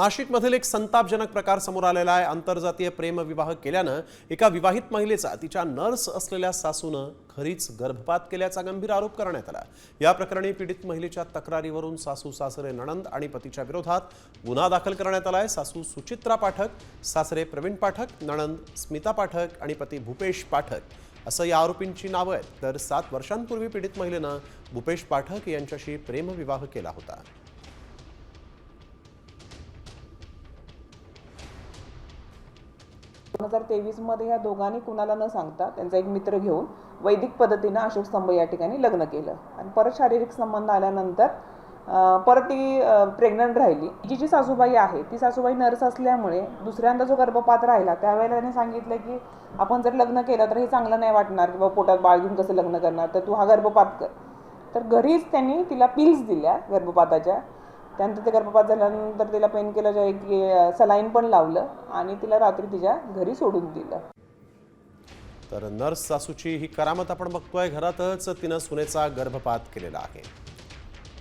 नाशिकमधील एक संतापजनक प्रकार समोर आलेला आहे. आंतरजातीय प्रेमविवाह केल्यानं एका विवाहित महिलेचा तिच्या नर्स असलेल्या सासूनं घरीच गर्भपात केल्याचा गंभीर आरोप करण्यात आला. या प्रकरणी पीडित महिलेच्या तक्रारीवरून सासू सासरे नणंद आणि पतीच्या विरोधात गुन्हा दाखल करण्यात आलाय सासू सुचित्रा पाठक सासरे प्रवीण पाठक नणंद स्मिता पाठक आणि पती भूपेश पाठक. असं या आरोपींची नावं आहेत. तर सात वर्षांपूर्वी पीडित महिलेनं भूपेश पाठक यांच्याशी प्रेमविवाह केला होता. दोन हजार तेवीसमध्ये ह्या दोघांनी कुणाला न सांगता त्यांचा एक मित्र घेऊन वैदिक पद्धतीनं अशोक स्तंभ या ठिकाणी लग्न केलं. आणि परत शारीरिक संबंध आल्यानंतर परत ती प्रेग्नंट राहिली. जी जी सासूबाई आहे ती सासूबाई नर्स असल्यामुळे दुसऱ्यांदा जो गर्भपात राहिला त्यावेळेला त्याने सांगितलं की आपण जर लग्न केलं तर हे चांगलं नाही वाटणार किंवा पोटात बाळ घेऊन कसं लग्न करणार? तर तू हा गर्भपात कर. तर घरीच त्यांनी तिला पिल्स दिल्या गर्भपाताच्या. त्यानंतर ते गर्भपात झाल्यानंतर तिला पेन केलं जे एक सलाईन पण लावलं आणि तिला रात्री तिच्या घरी सोडून दिलं. तर नर्स सासूची ही करामत आपण बघतोय. घरातच तिनं सुनेचा गर्भपात केलेला आहे.